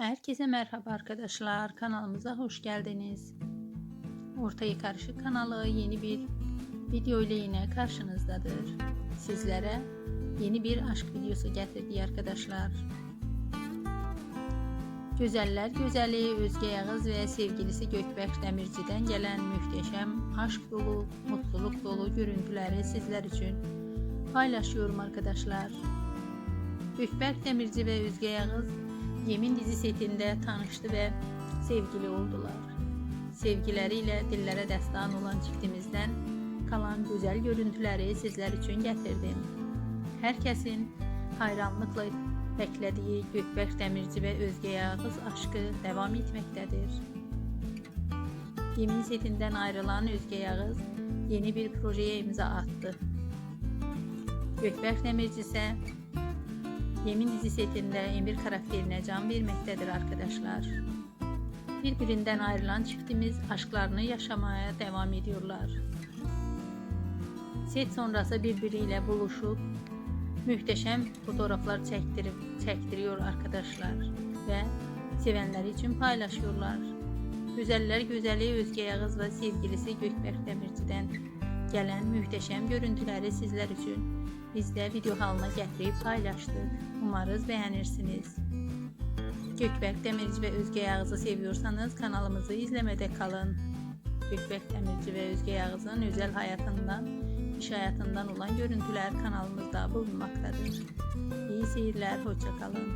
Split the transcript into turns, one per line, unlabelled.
Herkese merhaba arkadaşlar. Kanalımıza hoş geldiniz. Ortaya Karışık kanalı yeni bir video ile yine karşınızdadır. Sizlere yeni bir aşk videosu getirdi arkadaşlar. Güzeller güzeli Özge Yağız ve sevgilisi Gökberk Demirci'den gelen muhteşem aşk dolu, mutluluk dolu görüntüleri sizler için paylaşıyorum arkadaşlar. Gökberk Demirci ve Özge Yağız Yemin dizi setinde tanıştı ve sevgili oldular. Sevgileriyle dillere destan olan çiftimizden kalan güzel görüntüleri sizler için getirdim. Herkesin hayranlıkla beklediği Gökberk Demirci ve Özge Yağız aşkı devam etmektedir. Yemin setinden ayrılan Özge Yağız yeni bir projeye imza attı. Gökberk Demirci ise Yemin dizi setinde Emir karakterine can vermektedir arkadaşlar. Birbirinden ayrılan çiftimiz aşklarını yaşamaya devam ediyorlar. Set sonrası birbiriyle buluşup muhteşem fotoğraflar çektirip çektiriyor arkadaşlar ve sevenler için paylaşıyorlar. Güzeller güzeli Özge Yağız ve sevgilisi Gökberk Demirci'den gelen muhteşem görüntüleri sizler için biz de video haline getirip paylaştık. Umarız beğenirsiniz. Gökberk Demirci ve Özge Yağız'ı seviyorsanız kanalımızı izlemede kalın. Gökberk Demirci ve Özge Yağız'ın özel hayatından, iş hayatından olan görüntüler kanalımızda bulunmaktadır. İyi seyirler, hoşça kalın.